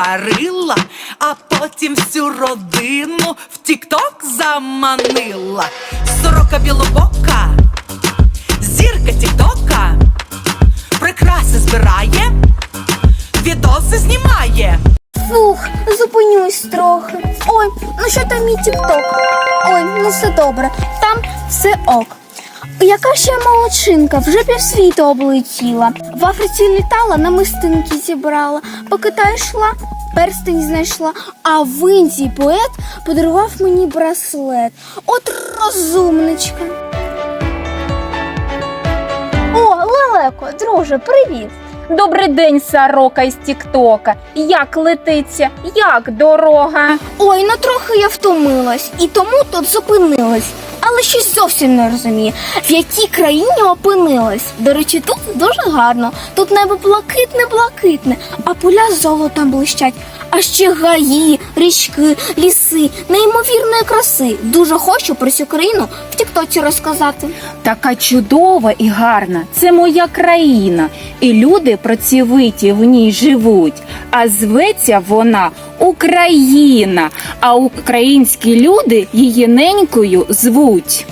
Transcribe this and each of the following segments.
сварила, а потім всю родину в тік-ток заманила. Сорока білобока, зірка тік-тока, прикраси збирає, відоси знімає. Фух, зупинюсь трохи. Ой, ну що там мій тік-ток? Ой, ну все добре. Там все ок. Яка ще молодчинка, вже півсвіту облетіла. В Африці літала, намистинки зібрала. По Китаю йшла, перстень знайшла. А в Індії поет подарував мені браслет. От розумничка. О, лелеко, друже, привіт. Добрий день, сорока із Тіктока. Як летиться, як дорога? Ой, ну трохи я втомилась і тому тут зупинилась. Але щось зовсім не розуміє, в якій країні опинилась. До речі, тут дуже гарно. Тут небо блакитне-блакитне, а поля золотом блищать. А ще гаї, річки, ліси, неймовірної краси. Дуже хочу про цю країну в Тіктоці розказати. Така чудова і гарна. Це моя країна, і люди працьовиті в ній живуть. А зветься вона Україна. А українські люди її ненькою звуть.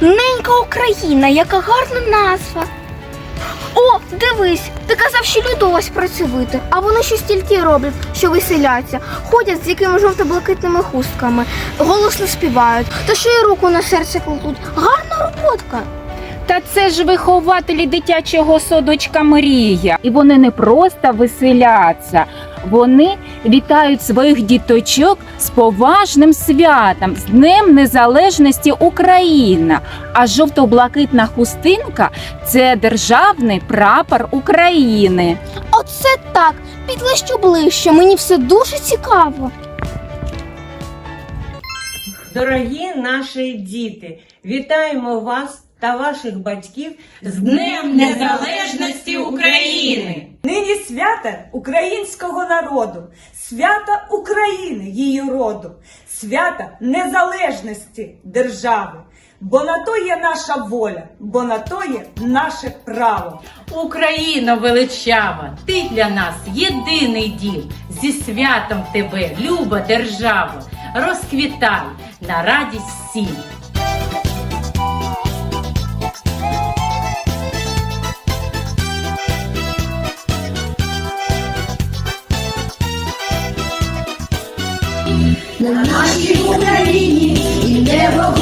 Ненька Україна, яка гарна назва. О, дивись, ти казав, що люди ось працювати, а вони щось тільки роблять, що веселяться, ходять з якими жовто-блакитними хустками, голосно співають, та ще й руку на серце кладуть. Гарна роботка. Та це ж вихователі дитячого садочка Мрія. І вони не просто веселяться, вони вітають своїх діточок з поважним святом, з Днем Незалежності України. А жовто-блакитна хустинка це державний прапор України. Оце так, підлещу ближче, мені все дуже цікаво. Дорогі наші діти, вітаємо вас та ваших батьків з Днем Незалежності України! Нині свято українського народу, свято України, її роду, свято незалежності держави. Бо на то є наша воля, бо на то є наше право. Україно величава, ти для нас єдиний дім. Зі святом тебе, люба держава, розквітай на радість всім. На нашій Україні. І небо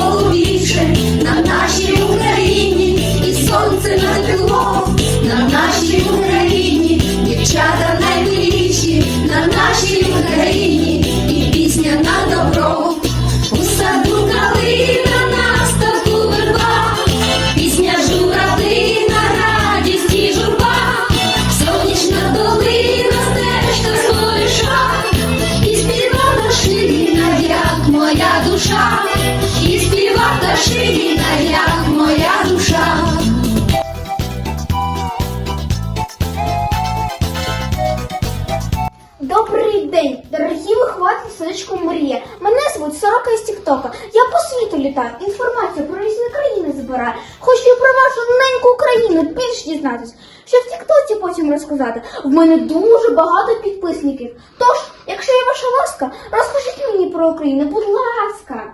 літаю, інформацію про різні країни збираю. Хочу про вашу неньку Україну більш дізнатись, щоб в Тіктоці потім розказати. В мене дуже багато підписників. Тож, якщо є ваша ласка, розкажіть мені про Україну, будь ласка.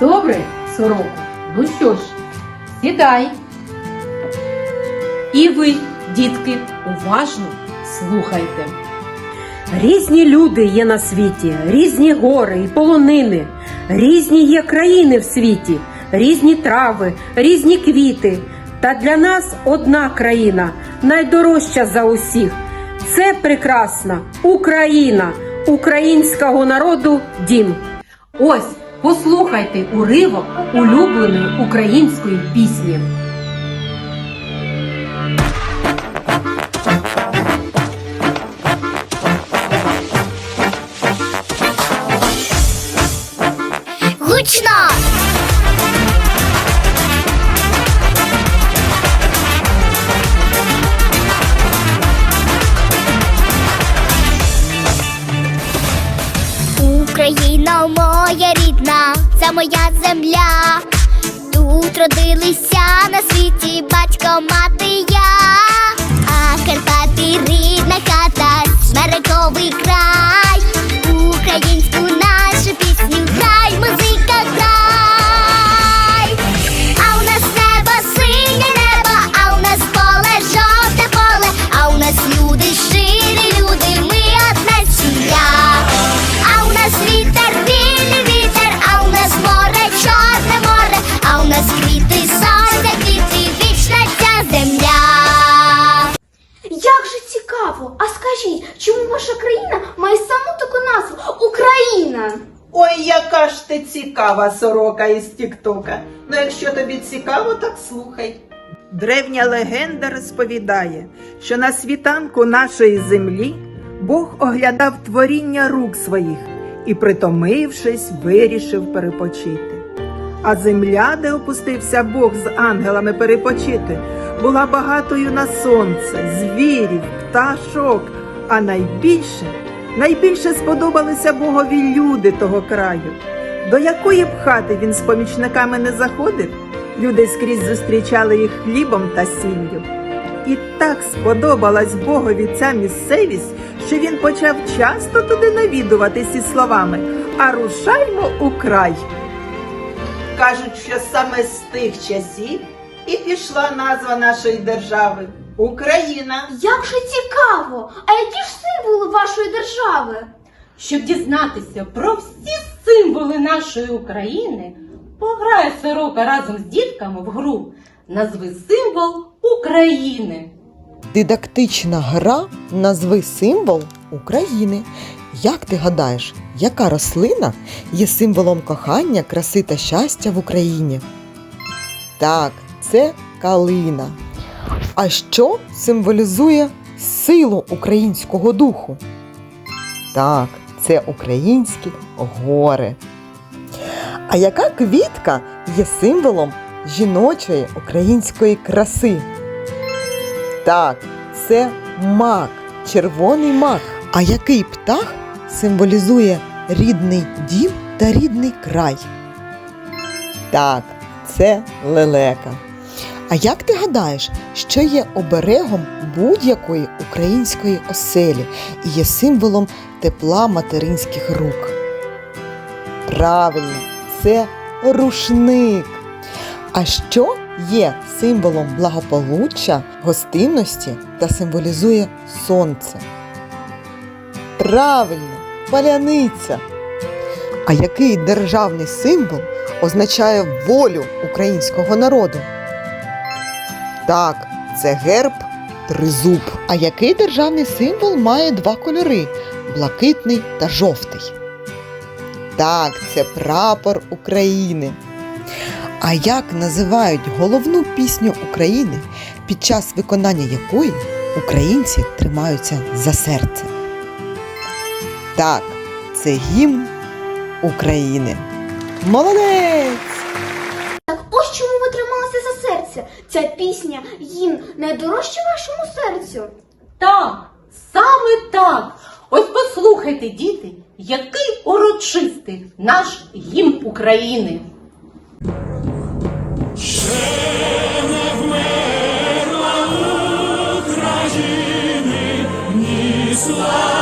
Добре, сороку. Ну що ж, сідай. І ви, дітки, уважно слухайте. Різні люди є на світі, різні гори і полонини, різні є країни в світі, різні трави, різні квіти. Та для нас одна країна найдорожча за усіх. Це прекрасна Україна, українського народу дім. Ось, послухайте уривок улюбленої української пісні. Це моя земля. Тут родилися на світі батько, мати я, а Карпати рідна смерековий край, цікава сорока із Тіктока. Ну, якщо тобі цікаво, так слухай. Древня легенда розповідає, що на світанку нашої землі Бог оглядав творіння рук своїх і, притомившись, вирішив перепочити. А земля, де опустився Бог з ангелами перепочити, була багатою на сонце, звірів, пташок, а найбільше, найбільше сподобалися Богові люди того краю. До якої б хати він з помічниками не заходив, люди скрізь зустрічали їх хлібом та сіллю. І так сподобалась Богові ця місцевість, що він почав часто туди навідуватись із словами А рушаймо у край. Кажуть, що саме з тих часів і пішла назва нашої держави Україна. Як же цікаво! А які ж символи вашої держави? Щоб дізнатися про всі символи нашої України, пограє сорока разом з дітками в гру Назви символ України. Дидактична гра назви символ України. Як ти гадаєш, яка рослина є символом кохання, краси та щастя в Україні? Так, це калина. А що символізує силу українського духу? Так, це українські гори. А яка квітка є символом жіночої української краси? Так, це мак, червоний мак. А який птах символізує рідний дім та рідний край? Так, це лелека. А як ти гадаєш, що є оберегом будь-якої української оселі і є символом тепла материнських рук? Правильно, це рушник. А що є символом благополуччя, гостинності та символізує сонце? Правильно, паляниця. А який державний символ означає волю українського народу? Так, це герб тризуб. А який державний символ має два кольори блакитний та жовтий? Так, це прапор України. А як називають головну пісню України, під час виконання якої українці тримаються за серце? Так, це гімн України. Молодець! Так ось чому ви трималися за серце. Ця пісня їм найдорожче вашому серцю. Так, саме так. Ось послухайте, діти, який урочистий наш гімн України. Згинуть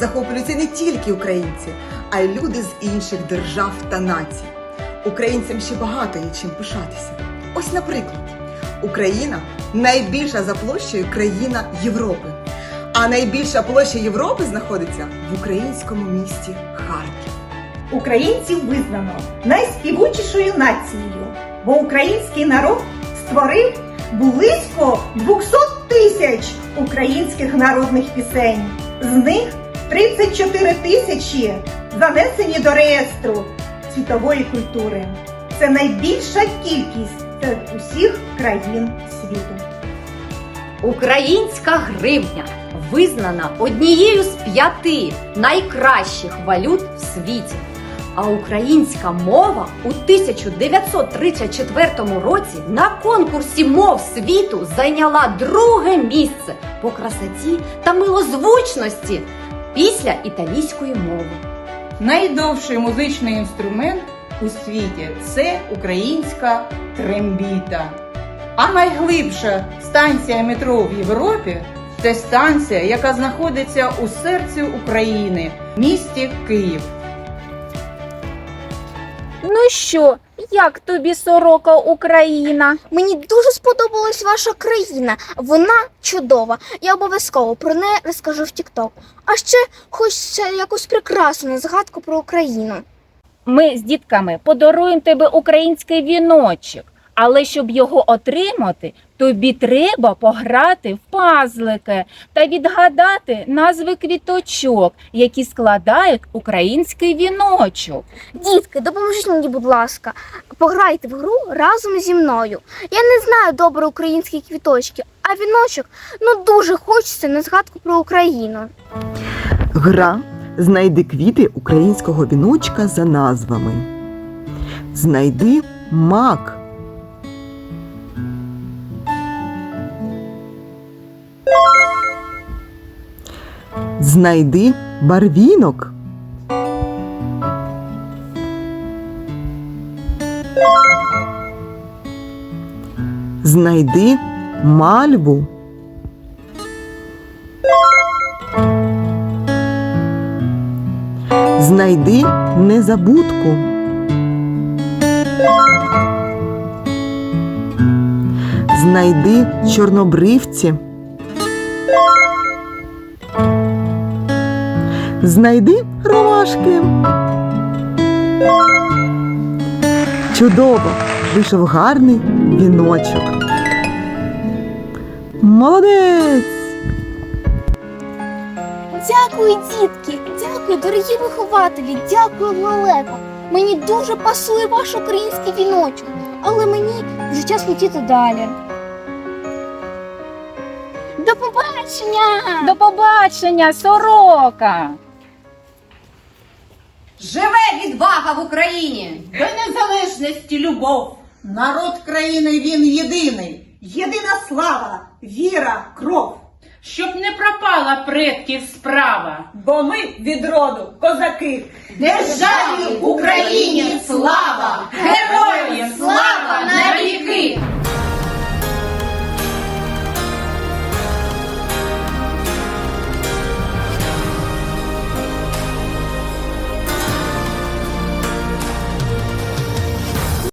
захоплюються не тільки українці, а й люди з інших держав та націй. Українцям ще багато є чим пишатися. Ось, наприклад, Україна найбільша за площею країна Європи. А найбільша площа Європи знаходиться в українському місті Харків. Українців визнано найспівучішою нацією, бо український народ створив близько 200 тисяч українських народних пісень. З них 34 тисячі занесені до реєстру світової культури. Це найбільша кількість серед усіх країн світу. Українська гривня визнана однією з п'яти найкращих валют в світі. А українська мова у 1934 році на конкурсі мов світу зайняла друге місце по красоті та милозвучності після італійської мови. Найдовший музичний інструмент у світі це українська трембіта. А найглибша станція метро в Європі це станція, яка знаходиться у серці України, в місті Київ. Ну що, як тобі сорока Україна? Мені дуже сподобалась ваша країна. Вона чудова. Я обов'язково про неї розкажу в Тікток. А ще хоч якусь прекрасну згадку про Україну. Ми з дітками подаруємо тебе український віночок, але щоб його отримати, тобі треба пограти в пазлики та відгадати назви квіточок, які складають український віночок. Дітки, допоможіть мені, будь ласка, пограйте в гру разом зі мною. Я не знаю добре українські квіточки, а віночок ну дуже хочеться на згадку про Україну. Гра Знайди квіти українського віночка за назвами. Знайди мак. Знайди барвінок. Знайди мальву. Знайди незабудку. Знайди чорнобривці. Знайди ромашки. Чудово! Вийшов гарний віночок. Молодець! Дякую, дітки, дякую, дорогі вихователі, дякую, лелека. Мені дуже пасує ваш український віночок, але мені вже час летіти далі. До побачення! До побачення, сорока! Живе відвага в Україні! До незалежності любов! Народ країни він єдиний, єдина слава, віра, кров, щоб не пропала предків справа, бо ми від роду козаки, державі Україні слава, героям слава навіки!